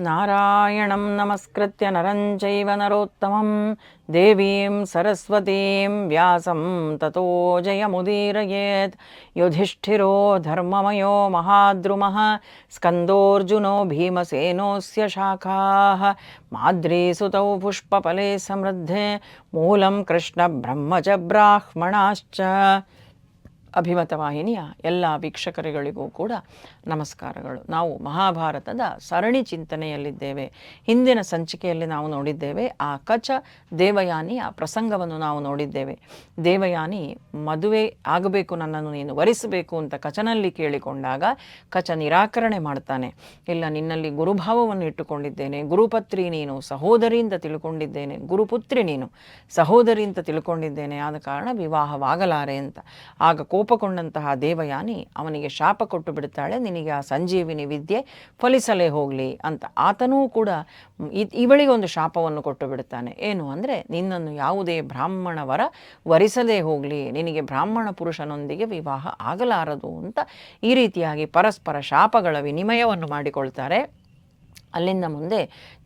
नारायणं नमस्कृत्य नरं चैव नरोत्तमं। देवीं सरस्वतीं व्यासं ततो जयमुदीरयेत्। युधिष्ठिरो धर्ममयो महाद्रुमः। स्कन्दोऽर्जुनो भीमसेनोऽस्य शाखाः। माद्रीसुतौ पुष्पफले समृद्धे। मूलं कृष्णब्रह्म च ब्राह्मणाश्च। ಅಭಿಮತ ವಾಹಿನಿಯ ಎಲ್ಲ ವೀಕ್ಷಕರುಗಳಿಗೂ ಕೂಡ ನಮಸ್ಕಾರಗಳು. ನಾವು ಮಹಾಭಾರತದ ಸರಣಿ ಚಿಂತನೆಯಲ್ಲಿದ್ದೇವೆ. ಹಿಂದಿನ ಸಂಚಿಕೆಯಲ್ಲಿ ನಾವು ನೋಡಿದ್ದೇವೆ, ಆ ಕಚ ದೇವಯಾನಿಯ ಪ್ರಸಂಗವನ್ನು ನಾವು ನೋಡಿದ್ದೇವೆ. ದೇವಯಾನಿ, ಮದುವೆ ಆಗಬೇಕು, ನನ್ನನ್ನು ನೀನು ವರಿಸಬೇಕು ಅಂತ ಕಚನಲ್ಲಿ ಕೇಳಿಕೊಂಡಾಗ ಕಚ ನಿರಾಕರಣೆ ಮಾಡ್ತಾನೆ. ಇಲ್ಲ, ನಿನ್ನಲ್ಲಿ ಗುರುಭಾವವನ್ನು ಇಟ್ಟುಕೊಂಡಿದ್ದೇನೆ. ಗುರುಪತ್ರಿ ನೀನು, ಸಹೋದರಿ ಅಂತ ತಿಳ್ಕೊಂಡಿದ್ದೇನೆ. ಗುರುಪುತ್ರಿ ನೀನು, ಸಹೋದರಿ ಅಂತ ತಿಳ್ಕೊಂಡಿದ್ದೇನೆ. ಆದ ಕಾರಣ ವಿವಾಹವಾಗಲಾರೆ ಅಂತ. ಆಗ ಕೋಪಗೊಂಡಂತಹ ದೇವಯಾನಿ ಅವನಿಗೆ ಶಾಪ ಕೊಟ್ಟು ಬಿಡುತ್ತಾಳೆ. ನಿನಗೆ ಆ ಸಂಜೀವಿನಿ ವಿದ್ಯೆ ಫಲಿಸಲೇ ಹೋಗಲಿ ಅಂತ ಆತನೂ ಕೂಡ ಇವಳಿಗೆ ಒಂದು ಶಾಪವನ್ನು ಕೊಟ್ಟು ಬಿಡುತ್ತಾನೆ. ಏನು ಅಂದರೆ, ನಿನ್ನನ್ನು ಯಾವುದೇ ಬ್ರಾಹ್ಮಣವರ ವರಿಸದೇ ಹೋಗಲಿ. ನಿನಗೆ ಬ್ರಾಹ್ಮಣ ಪುರುಷನೊಂದಿಗೆ ವಿವಾಹ ಆಗಲಾರದು ಅಂತ ಈ ರೀತಿಯಾಗಿ ಪರಸ್ಪರ ಶಾಪಗಳ ವಿನಿಮಯವನ್ನು ಮಾಡಿಕೊಳ್ತಾರೆ. ಅಲ್ಲಿಂದ ಮುಂದೆ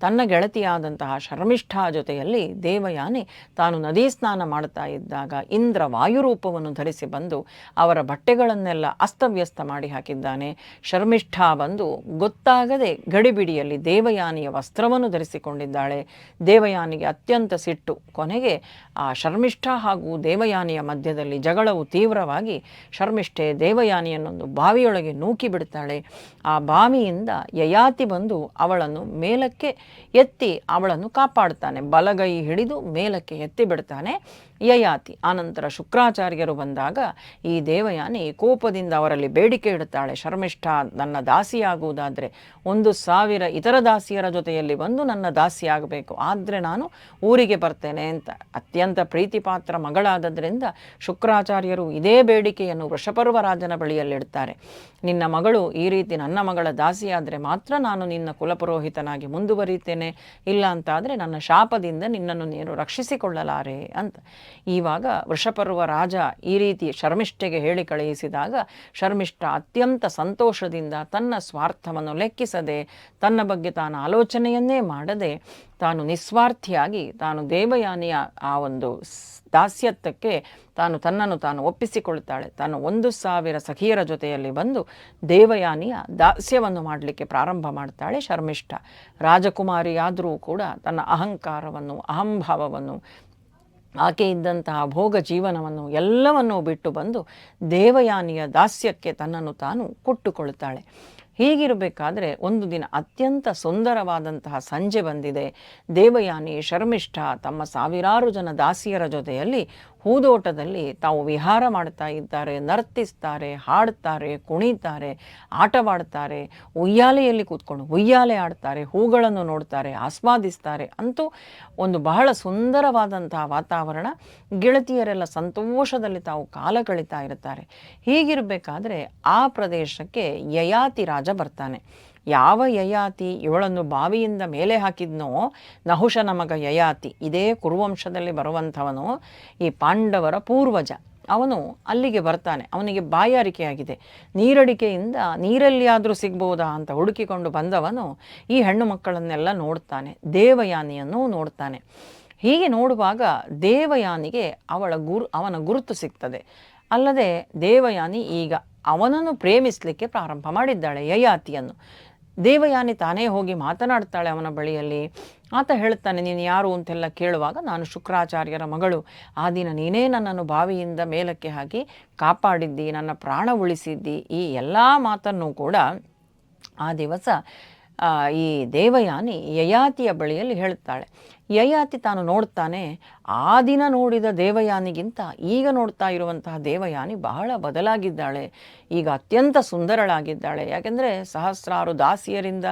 ತನ್ನ ಗೆಳತಿಯಾದಂತಹ ಶರ್ಮಿಷ್ಠಾ ಜೊತೆಯಲ್ಲಿ ದೇವಯಾನಿ ತಾನು ನದಿ ಸ್ನಾನ ಮಾಡುತ್ತಾ ಇದ್ದಾಗ ಇಂದ್ರ ವಾಯುರೂಪವನ್ನು ಧರಿಸಿ ಬಂದು ಅವರ ಬಟ್ಟೆಗಳನ್ನೆಲ್ಲ ಅಸ್ತವ್ಯಸ್ತ ಮಾಡಿ ಹಾಕಿದ್ದಾನೆ. ಶರ್ಮಿಷ್ಠಾ ಬಂದು ಗೊತ್ತಾಗದೆ ಗಡಿಬಿಡಿಯಲ್ಲಿ ದೇವಯಾನಿಯ ವಸ್ತ್ರವನ್ನು ಧರಿಸಿಕೊಂಡಿದ್ದಾಳೆ. ದೇವಯಾನಿಗೆ ಅತ್ಯಂತ ಸಿಟ್ಟು. ಕೊನೆಗೆ ಆ ಶರ್ಮಿಷ್ಠಾ ಹಾಗೂ ದೇವಯಾನಿಯ ಮಧ್ಯದಲ್ಲಿ ಜಗಳವು ತೀವ್ರವಾಗಿ ಶರ್ಮಿಷ್ಠೆ ದೇವಯಾನಿಯನ್ನೊಂದು ಬಾವಿಯೊಳಗೆ ನೂಕಿ ಬಿಡ್ತಾಳೆ. ಆ ಬಾವಿಯಿಂದ ಯಯಾತಿ ಬಂದು ಅವಳನ್ನು ಮೇಲಕ್ಕೆ ಎತ್ತಿ ಅವಳನ್ನು ಕಾಪಾಡ್ತಾನೆ ಬಲಗೈ ಹಿಡಿದು ಮೇಲಕ್ಕೆ ಎತ್ತಿ ಬಿಡ್ತಾನೆ. ಯಯಾತಿ. ಆನಂತರ ಶುಕ್ರಾಚಾರ್ಯರು ಬಂದಾಗ ಈ ದೇವಯಾನಿ ಕೋಪದಿಂದ ಅವರಲ್ಲಿ ಬೇಡಿಕೆ ಇಡುತ್ತಾಳೆ. ಶರ್ಮಿಷ್ಠ ನನ್ನ ದಾಸಿಯಾಗುವುದಾದರೆ ಒಂದು ಸಾವಿರ ಇತರ ದಾಸಿಯರ ಜೊತೆಯಲ್ಲಿ ಬಂದು ನನ್ನ ದಾಸಿಯಾಗಬೇಕು ಆದರೆ ನಾನು ಊರಿಗೆ ಬರ್ತೇನೆ ಅಂತ. ಅತ್ಯಂತ ಪ್ರೀತಿಪಾತ್ರ ಮಗಳಾದದ್ರಿಂದ ಶುಕ್ರಾಚಾರ್ಯರು ಇದೇ ಬೇಡಿಕೆಯನ್ನು ವೃಷಪರ್ವರಾಜನ ಬಳಿಯಲ್ಲಿಡ್ತಾರೆ ನಿನ್ನ ಮಗಳು ಈ ರೀತಿ ನನ್ನ ಮಗಳ ದಾಸಿಯಾದರೆ ಮಾತ್ರ ನಾನು ನಿನ್ನ ಕುಲಪುರೋಹಿತನಾಗಿ ಮುಂದುವರಿತೇನೆ. ಇಲ್ಲ ಅಂತಾದರೆ ನನ್ನ ಶಾಪದಿಂದ ನಿನ್ನನ್ನು ನೀನು ರಕ್ಷಿಸಿಕೊಳ್ಳಲಾರೆ ಅಂತ. ಈವಾಗ ವೃಷಪರ್ವ ರಾಜ ಈ ರೀತಿ ಶರ್ಮಿಷ್ಠೆಗೆ ಹೇಳಿ ಕಳುಹಿಸಿದಾಗ ಶರ್ಮಿಷ್ಠ ಅತ್ಯಂತ ಸಂತೋಷದಿಂದ ತನ್ನ ಸ್ವಾರ್ಥವನ್ನು ಲೆಕ್ಕಿಸದೆ ತನ್ನ ಬಗ್ಗೆ ತಾನು ಆಲೋಚನೆಯನ್ನೇ ಮಾಡದೆ ತಾನು ನಿಸ್ವಾರ್ಥಿಯಾಗಿ ತಾನು ದೇವಯಾನಿಯ ಆ ಒಂದು ದಾಸ್ಯತ್ವಕ್ಕೆ ತಾನು ತನ್ನನ್ನು ತಾನು ಒಪ್ಪಿಸಿಕೊಳ್ತಾಳೆ ತಾನು ಒಂದು ಸಾವಿರ ಸಖಿಯರ ಜೊತೆಯಲ್ಲಿ ಬಂದು ದೇವಯಾನಿಯ ದಾಸ್ಯವನ್ನು ಮಾಡಲಿಕ್ಕೆ ಪ್ರಾರಂಭ ಮಾಡ್ತಾಳೆ ಶರ್ಮಿಷ್ಠ. ರಾಜಕುಮಾರಿಯಾದರೂ ಕೂಡ ತನ್ನ ಅಹಂಕಾರವನ್ನು, ಅಹಂಭಾವವನ್ನು ಆಕೆ ಇದ್ದಂತಹ ಭೋಗ ಜೀವನವನ್ನು ಎಲ್ಲವನ್ನೂ ಬಿಟ್ಟು ಬಂದು ದೇವಯಾನಿಯ ದಾಸ್ಯಕ್ಕೆ ತನ್ನನ್ನು ತಾನು ಕೊಟ್ಟುಕೊಳ್ಳುತ್ತಾಳೆ ಹೀಗಿರಬೇಕಾದ್ರೆ ಒಂದು ದಿನ ಅತ್ಯಂತ ಸುಂದರವಾದಂತಹ ಸಂಜೆ ಬಂದಿದೆ. ದೇವಯಾನಿ ಶರ್ಮಿಷ್ಠ ತಮ್ಮ ಸಾವಿರಾರು ಜನ ದಾಸಿಯರ ಜೊತೆಯಲ್ಲಿ ಹೂದೋಟದಲ್ಲಿ ತಾವು ವಿಹಾರ ಮಾಡ್ತಾ ಇದ್ದಾರೆ, ನರ್ತಿಸ್ತಾರೆ ಹಾಡ್ತಾರೆ ಕುಣಿತಾರೆ ಆಟವಾಡ್ತಾರೆ ಉಯ್ಯಾಲೆಯಲ್ಲಿ ಕೂತ್ಕೊಂಡು ಉಯ್ಯಾಲೆ ಆಡ್ತಾರೆ ಹೂಗಳನ್ನು ನೋಡ್ತಾರೆ ಆಸ್ವಾದಿಸ್ತಾರೆ ಅಂತೂ ಒಂದು ಬಹಳ ಸುಂದರವಾದಂತಹ ವಾತಾವರಣ ಗೆಳತಿಯರೆಲ್ಲ ಸಂತೋಷದಲ್ಲಿ ತಾವು ಕಾಲ ಕಳೀತಾ ಇರ್ತಾರೆ ಹೀಗಿರಬೇಕಾದ್ರೆ ಆ ಪ್ರದೇಶಕ್ಕೆ ಯಯಾತಿ ರಾಜ ಬರ್ತಾನೆ. ಯಾವ ಯಯಾತಿ ಇವಳನ್ನು ಬಾವಿಯಿಂದ ಮೇಲೆ ಹಾಕಿದ್ನೋ ನಹುಷ ನಮಗ ಯಯಾತಿ. ಇದೇ ಕುರುವಂಶದಲ್ಲಿ ಬರುವಂಥವನು ಈ ಪಾಂಡವರ ಪೂರ್ವಜ. ಅವನು ಅಲ್ಲಿಗೆ ಬರ್ತಾನೆ. ಅವನಿಗೆ ಬಾಯಾರಿಕೆಯಾಗಿದೆ. ನೀರಡಿಕೆಯಿಂದ ನೀರಲ್ಲಿಯಾದರೂ ಸಿಗ್ಬೋದಾ ಅಂತ ಹುಡುಕಿಕೊಂಡು ಬಂದವನು ಈ ಹೆಣ್ಣು ಮಕ್ಕಳನ್ನೆಲ್ಲ ನೋಡ್ತಾನೆ. ದೇವಯಾನಿಯನ್ನು ನೋಡ್ತಾನೆ. ಹೀಗೆ ನೋಡುವಾಗ ದೇವಯಾನಿಗೆ ಅವಳ ಗುರು, ಅವನ ಗುರುತು ಸಿಗ್ತದೆ. ಅಲ್ಲದೆ ದೇವಯಾನಿ ಈಗ ಅವನನ್ನು ಪ್ರೇಮಿಸಲಿಕ್ಕೆ ಪ್ರಾರಂಭ ಮಾಡಿದ್ದಾಳೆ ಯಯಾತಿಯನ್ನು. ದೇವಯಾನಿ ತಾನೇ ಹೋಗಿ ಮಾತನಾಡ್ತಾಳೆ ಅವನ ಬಳಿಯಲ್ಲಿ. ಆತ ಹೇಳ್ತಾನೆ ನೀನು ಯಾರು ಅಂತೆಲ್ಲ ಕೇಳುವಾಗ ನಾನು ಶುಕ್ರಾಚಾರ್ಯರ ಮಗಳು. ಆ ದಿನ ನೀನೇ ನನ್ನನ್ನು ಬಾವಿಯಿಂದ ಮೇಲಕ್ಕೆ ಹಾಕಿ ಕಾಪಾಡಿದ್ದಿ, ನನ್ನ ಪ್ರಾಣ ಉಳಿಸಿದ್ದಿ. ಈ ಎಲ್ಲ ಮಾತನ್ನು ಕೂಡ ಆ ದಿವಸ ಈ ದೇವಯಾನಿ ಯಯಾತಿಯ ಬಳಿಯಲ್ಲಿ ಹೇಳುತ್ತಾಳೆ. ಯಯಾತಿ ತಾನು ನೋಡ್ತಾನೆ, ಆ ದಿನ ನೋಡಿದ ದೇವಯಾನಿಗಿಂತ ಈಗ ನೋಡ್ತಾ ಇರುವಂತಹ ದೇವಯಾನಿ ಬಹಳ ಬದಲಾಗಿದ್ದಾಳೆ. ಈಗ ಅತ್ಯಂತ ಸುಂದರಳಾಗಿದ್ದಾಳೆ. ಯಾಕೆಂದರೆ ಸಹಸ್ರಾರು ದಾಸಿಯರಿಂದ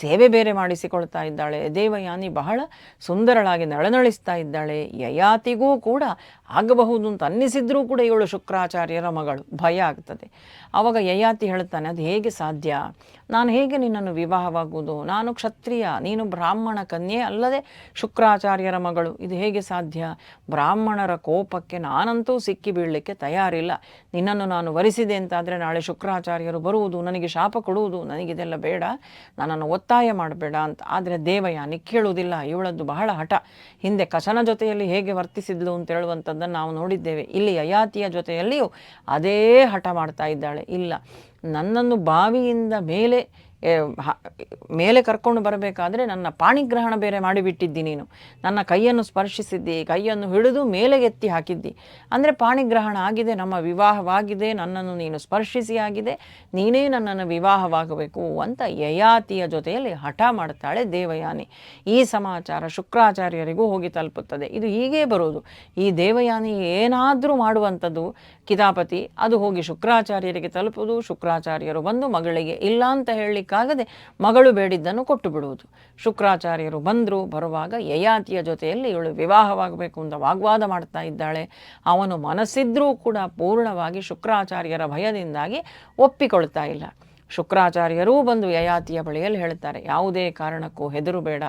ಸೇವೆ ಬೇರೆ ಮಾಡಿಸಿಕೊಳ್ತಾ ಇದ್ದಾಳೆ. ದೇವಯಾನಿ ಬಹಳ ಸುಂದರಳಾಗಿ ನಳನಳಿಸ್ತಾ ಇದ್ದಾಳೆ. ಯಯಾತಿಗೂ ಕೂಡ ಆಗಬಹುದು ಅಂತ ಅನ್ನಿಸಿದ್ರೂ ಕೂಡ ಇವಳು ಶುಕ್ರಾಚಾರ್ಯರ ಮಗಳು. ಭಯ ಆಗ್ತದೆ. ಆವಾಗ ಯಯಾತಿ ಹೇಳ್ತಾನೆ, ಅದು ಹೇಗೆ ಸಾಧ್ಯ? ನಾನು ಹೇಗೆ ನಿನ್ನನ್ನು ವಿವಾಹವಾಗುವುದು? ನಾನು ಕ್ಷತ್ರಿಯ, ನೀನು ಬ್ರಾಹ್ಮಣ ಕನ್ಯೆ ಅಲ್ಲದೆ ಶುಕ್ರ ಶುಕ್ರಾಚಾರ್ಯರ ಮಗಳು. ಇದು ಹೇಗೆ ಸಾಧ್ಯ? ಬ್ರಾಹ್ಮಣರ ಕೋಪಕ್ಕೆ ನಾನಂತೂ ಸಿಕ್ಕಿ ಬೀಳಲಿಕ್ಕೆ ತಯಾರಿಲ್ಲ. ನಿನ್ನನ್ನು ನಾನು ವರಿಸಿದೆ ಅಂತಾದರೆ ನಾಳೆ ಶುಕ್ರಾಚಾರ್ಯರು ಬರುವುದು, ನನಗೆ ಶಾಪ ಕೊಡುವುದು ನನಗಿದೆಲ್ಲ ಬೇಡ. ನನ್ನನ್ನು ಒತ್ತಾಯ ಮಾಡಬೇಡ ಅಂತ. ಆದರೆ ದೇವಯಾನಿ ಕೇಳುವುದಿಲ್ಲ. ಇವಳದ್ದು ಬಹಳ ಹಠ. ಹಿಂದೆ ಕಸನ ಜೊತೆಯಲ್ಲಿ ಹೇಗೆ ವರ್ತಿಸಿದ್ಲು ಅಂತ ಹೇಳುವಂಥದ್ದನ್ನು ನಾವು ನೋಡಿದ್ದೇವೆ. ಇಲ್ಲಿ ಯಯಾತಿಯ ಜೊತೆಯಲ್ಲಿಯೂ ಅದೇ ಹಠ ಮಾಡ್ತಾ ಇದ್ದಾಳೆ. ಇಲ್ಲ, ನನ್ನನ್ನು ಬಾವಿಯಿಂದ ಮೇಲೆ ಮೇಲೆ ಕರ್ಕೊಂಡು ಬರಬೇಕಾದ್ರೆ ನನ್ನ ಪಾಣಿಗ್ರಹಣ ಬೇರೆ ಮಾಡಿಬಿಟ್ಟಿದ್ದಿ ನೀನು. ನನ್ನ ಕೈಯನ್ನು ಸ್ಪರ್ಶಿಸಿದ್ದಿ, ಕೈಯನ್ನು ಹಿಡಿದು ಮೇಲೆಗೆತ್ತಿ ಹಾಕಿದ್ದಿ. ಅಂದರೆ ಪಾಣಿಗ್ರಹಣ ಆಗಿದೆ, ನಮ್ಮ ವಿವಾಹವಾಗಿದೆ, ನನ್ನನ್ನು ನೀನು ಸ್ಪರ್ಶಿಸಿ ಆಗಿದೆ, ನೀನೇ ನನ್ನನ್ನು ವಿವಾಹವಾಗಬೇಕು ಅಂತ ಯಯಾತಿಯ ಜೊತೆಯಲ್ಲಿ ಹಠ ಮಾಡ್ತಾಳೆ ದೇವಯಾನಿ. ಈ ಸಮಾಚಾರ ಶುಕ್ರಾಚಾರ್ಯರಿಗೂ ಹೋಗಿ ತಲುಪುತ್ತದೆ. ಇದು ಹೀಗೇ ಬರೋದು. ಈ ದೇವಯಾನಿ ಏನಾದರೂ ಮಾಡುವಂಥದ್ದು, ಕಿತಾಪತಿ, ಅದು ಹೋಗಿ ಶುಕ್ರಾಚಾರ್ಯರಿಗೆ ತಲುಪುವುದು, ಶುಕ್ರಾಚಾರ್ಯರು ಬಂದು ಮಗಳಿಗೆ ಇಲ್ಲ ಅಂತ ಹೇಳಲಿಕ್ಕಾಗದೆ ಮಗಳು ಬೇಡಿದ್ದನ್ನು ಕೊಟ್ಟು ಬಿಡುವುದು ಶುಕ್ರಾಚಾರ್ಯರು ಬಂದರು, ಬರುವಾಗ ಯಯಾತಿಯ ಜೊತೆಯಲ್ಲಿ ಇವಳು ವಿವಾಹವಾಗಬೇಕು ಅಂತ ವಾಗ್ವಾದ ಮಾಡ್ತಾ ಇದ್ದಾಳೆ. ಅವನು ಮನಸ್ಸಿದ್ರೂ ಕೂಡ ಪೂರ್ಣವಾಗಿ ಶುಕ್ರಾಚಾರ್ಯರ ಭಯದಿಂದಾಗಿ ಒಪ್ಪಿಕೊಳ್ತಾ ಇಲ್ಲ. ಶುಕ್ರಾಚಾರ್ಯರೂ ಬಂದು ಯಯಾತಿಯ ಬಳಿಯಲ್ಲಿ ಹೇಳ್ತಾರೆ ಯಾವುದೇ ಕಾರಣಕ್ಕೂ ಹೆದರು ಬೇಡ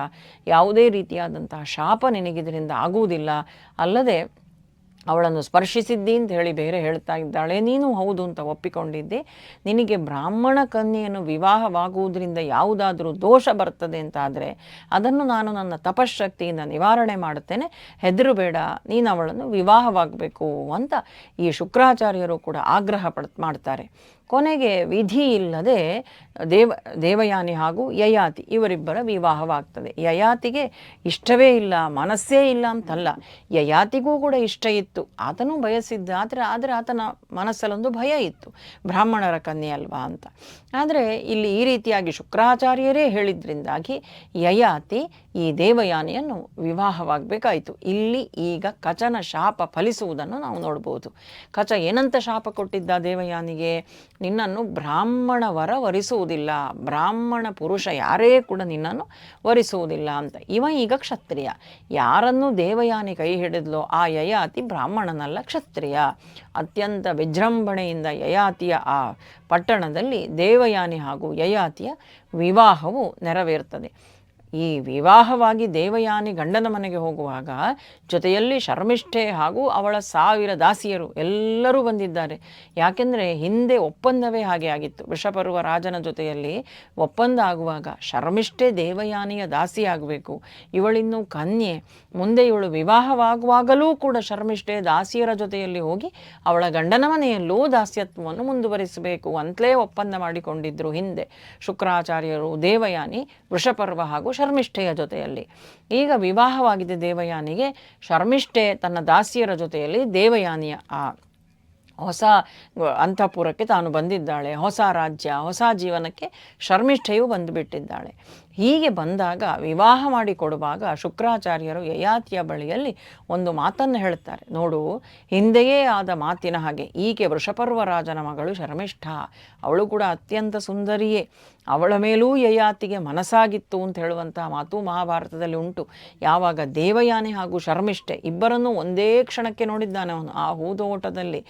ಯಾವುದೇ ರೀತಿಯಾದಂತಹ ಶಾಪ ನಿನಗಿದರಿಂದ ಆಗುವುದಿಲ್ಲ. ಅಲ್ಲದೆ ಅವಳನ್ನು ಸ್ಪರ್ಶಿಸಿದ್ದಿ ಅಂತ ಹೇಳಿ ಬೇರೆ ಹೇಳ್ತಾ ಇದ್ದಾಳೆ. ನೀನು ಹೌದು ಅಂತ ಒಪ್ಪಿಕೊಂಡಿದ್ದೆ. ನಿನಗೆ ಬ್ರಾಹ್ಮಣ ಕನ್ಯೆಯನ್ನು ವಿವಾಹವಾಗುವುದರಿಂದ ಯಾವುದಾದರೂ ದೋಷ ಬರ್ತದೆ ಅಂತಾದರೆ ಅದನ್ನು ನಾನು ನನ್ನ ತಪಶಕ್ತಿಯಿಂದ ನಿವಾರಣೆ ಮಾಡುತ್ತೇನೆ. ಹೆದರು ಬೇಡ ನೀನು ಅವಳನ್ನು ವಿವಾಹವಾಗಬೇಕು ಅಂತ ಈ ಶುಕ್ರಾಚಾರ್ಯರು ಕೂಡ ಆಗ್ರಹ ಪಡ್, ಮಾಡ್ತಾರೆ. ಕೊನೆಗೆ ವಿಧಿ ಇಲ್ಲದೆ ದೇವ, ದೇವಯಾನಿ ಹಾಗೂ ಯಯಾತಿ ಇವರಿಬ್ಬರ ವಿವಾಹವಾಗ್ತದೆ. ಯಯಾತಿಗೆ ಇಷ್ಟವೇ ಇಲ್ಲ, ಮನಸ್ಸೇ ಇಲ್ಲ ಅಂತಲ್ಲ. ಯಯಾತಿಗೂ ಕೂಡ ಇಷ್ಟ ಇತ್ತು. ಆತನೂ ಬಯಸಿದ್ದ, ಆದರೆ ಆದರೆ ಆತನ ಮನಸ್ಸಲ್ಲೊಂದು ಭಯ ಇತ್ತು. ಬ್ರಾಹ್ಮಣರ ಕನ್ಯೆ ಅಲ್ವಾ ಅಂತ. ಆದರೆ ಇಲ್ಲಿ ಈ ರೀತಿಯಾಗಿ ಶುಕ್ರಾಚಾರ್ಯರೇ ಹೇಳಿದ್ರಿಂದಾಗಿ ಯಯಾತಿ ಈ ದೇವಯಾನಿಯನ್ನು ವಿವಾಹವಾಗಬೇಕಾಯಿತು. ಇಲ್ಲಿ ಈಗ ಕಚನ ಶಾಪ ಫಲಿಸುವುದನ್ನು ನಾವು ನೋಡ್ಬೋದು. ಕಚ ಏನಂತ ಶಾಪ ಕೊಟ್ಟಿದ್ದ ದೇವಯಾನಿಗೆ? ನಿನ್ನನ್ನು ಬ್ರಾಹ್ಮಣ ವರ ವರಿಸುವುದಿಲ್ಲ. ಬ್ರಾಹ್ಮಣ ಪುರುಷ ಯಾರೇ ಕೂಡ ನಿನ್ನನ್ನು ವರಿಸುವುದಿಲ್ಲ ಅಂತ. ಇವ ಈಗ ಕ್ಷತ್ರಿಯ. ಯಾರನ್ನು ದೇವಯಾನಿ ಕೈ ಹಿಡಿದ್ಲೋ ಆ ಯಯಾತಿ ಬ್ರಾಹ್ಮಣನಲ್ಲ ಕ್ಷತ್ರಿಯ. ಅತ್ಯಂತ ವಿಜೃಂಭಣೆಯಿಂದ ಯಯಾತಿಯ ಆ ಪಟ್ಟಣದಲ್ಲಿ ದೇವಯಾನಿ ಹಾಗೂ ಯಯಾತಿಯ ವಿವಾಹವು ನೆರವೇರ್ತದೆ. ಈ ವಿವಾಹವಾಗಿ ದೇವಯಾನಿ ಗಂಡನ ಮನೆಗೆ ಹೋಗುವಾಗ ಜೊತೆಯಲ್ಲಿ ಶರ್ಮಿಷ್ಠೆ ಹಾಗೂ ಅವಳ ಸಾವಿರ ದಾಸಿಯರು ಎಲ್ಲರೂ ಬಂದಿದ್ದಾರೆ. ಯಾಕೆಂದರೆ ಹಿಂದೆ ಒಪ್ಪಂದವೇ ಹಾಗೆ ಆಗಿತ್ತು. ವೃಷಪರ್ವ ರಾಜನ ಜೊತೆಯಲ್ಲಿ ಒಪ್ಪಂದ ಆಗುವಾಗ ಶರ್ಮಿಷ್ಠೆ ದೇವಯಾನಿಯ ದಾಸಿಯಾಗಬೇಕು. ಇವಳಿನ್ನು ಕನ್ಯೆ. ಮುಂದೆ ಇವಳು ವಿವಾಹವಾಗುವಾಗಲೂ ಕೂಡ ಶರ್ಮಿಷ್ಠೆ ದಾಸಿಯರ ಜೊತೆಯಲ್ಲಿ ಹೋಗಿ ಅವಳ ಗಂಡನ ಮನೆಯಲ್ಲೂ ದಾಸ್ಯತ್ವವನ್ನು ಮುಂದುವರಿಸಬೇಕು ಅಂತಲೇ ಒಪ್ಪಂದ ಮಾಡಿಕೊಂಡಿದ್ದರು ಹಿಂದೆ. ಶುಕ್ರಾಚಾರ್ಯರು ದೇವಯಾನಿ, ವೃಷಪರ್ವ ಹಾಗೂ ಶರ್ಮಿಷ್ಠೆಯ ಜೊತೆಯಲ್ಲಿ. ಈಗ ವಿವಾಹವಾಗಿದೆ ದೇವಯಾನಿಗೆ ಶರ್ಮಿಷ್ಠೆ ತನ್ನ ದಾಸಿಯರ ಜೊತೆಯಲ್ಲಿ ದೇವಯಾನಿಯ ಆ ಹೊಸ ಅಂತಃಪುರಕ್ಕೆ ತಾನು ಬಂದಿದ್ದಾಳೆ. ಹೊಸ ರಾಜ್ಯ, ಹೊಸ ಜೀವನಕ್ಕೆ ಶರ್ಮಿಷ್ಠೆಯೂ ಬಂದುಬಿಟ್ಟಿದ್ದಾಳೆ. ಹೀಗೆ ಬಂದಾಗ, ವಿವಾಹ ಮಾಡಿ ಕೊಡುವಾಗ ಶುಕ್ರಾಚಾರ್ಯರು ಯಯಾತಿಯ ಬಳಿಯಲ್ಲಿ ಒಂದು ಮಾತನ್ನು ಹೇಳ್ತಾರೆ ನೋಡು, ಹಿಂದೆಯೇ ಆದ ಮಾತಿನ ಹಾಗೆ, ಈಕೆ ವೃಷಪರ್ವ ರಾಜನ ಮಗಳು ಶರ್ಮಿಷ್ಠ. ಅವಳು ಕೂಡ ಅತ್ಯಂತ ಸುಂದರಿಯೇ. ಅವಳ ಮೇಲೂ ಯಯಾತಿಗೆ ಮನಸ್ಸಾಗಿತ್ತು ಅಂತ ಹೇಳುವಂತಹ ಮಾತು ಮಹಾಭಾರತದಲ್ಲಿ ಉಂಟು. ಯಾವಾಗ ದೇವಯಾನೆ ಹಾಗೂ ಶರ್ಮಿಷ್ಠೆ ಇಬ್ಬರನ್ನೂ ಒಂದೇ ಕ್ಷಣಕ್ಕೆ ನೋಡಿದ್ದಾನೆ ಅವನು. ಆ ಹೂದೋಟದಲ್ಲಿ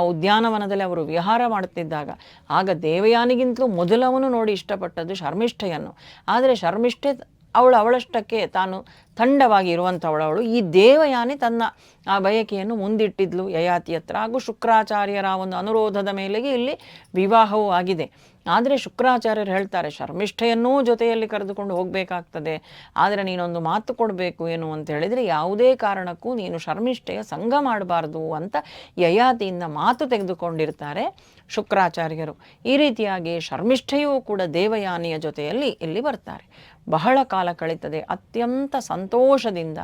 ಉದ್ಯಾನವನದಲ್ಲಿ ಅವರು ವಿಹಾರ ಮಾಡುತ್ತಿದ್ದಾಗ, ಆಗ ದೇವಯಾನಿಗಿಂತಲೂ ಮೊದಲವನು ನೋಡಿ ಇಷ್ಟಪಟ್ಟದ್ದು ಶರ್ಮಿಷ್ಠೆಯನ್ನು. ಆದರೆ ಶರ್ಮಿಷ್ಠೆ ಅವಳು ಅವಳಷ್ಟಕ್ಕೆ ತಾನು ತಂಡವಾಗಿ ಇರುವಂಥವಳವಳು. ಈ ದೇವಯಾನಿ ತನ್ನ ಆ ಬಯಕೆಯನ್ನು ಮುಂದಿಟ್ಟಿದ್ಲು. ಯಯಾತಿ ಹತ್ರ ಹಾಗೂ ಶುಕ್ರಾಚಾರ್ಯರ ಒಂದು ಅನುರೋಧದ ಮೇಲೆಗೆ ಇಲ್ಲಿ ವಿವಾಹವೂ ಆಗಿದೆ. ಆದರೆ ಶುಕ್ರಾಚಾರ್ಯರು ಹೇಳ್ತಾರೆ, ಶರ್ಮಿಷ್ಠೆಯನ್ನೂ ಜೊತೆಯಲ್ಲಿ ಕರೆದುಕೊಂಡು ಹೋಗಬೇಕಾಗ್ತದೆ. ಆದರೆ ನೀನೊಂದು ಮಾತು ಕೊಡಬೇಕು ಏನು? ಅಂತ ಹೇಳಿದರೆ, ಯಾವುದೇ ಕಾರಣಕ್ಕೂ ನೀನು ಶರ್ಮಿಷ್ಠೆಯ ಸಂಘ ಮಾಡಬಾರ್ದು ಅಂತ ಯಯಾತಿಯಿಂದ ಮಾತು ತೆಗೆದುಕೊಂಡಿರ್ತಾರೆ ಶುಕ್ರಾಚಾರ್ಯರು. ಈ ರೀತಿಯಾಗಿ ಶರ್ಮಿಷ್ಠೆಯೂ ಕೂಡ ದೇವಯಾನಿಯ ಜೊತೆಯಲ್ಲಿ ಇಲ್ಲಿ ಬರ್ತಾರೆ. ಬಹಳ ಕಾಲ ಕಳೀತದೆ. ಅತ್ಯಂತ ಸಂತೋಷದಿಂದ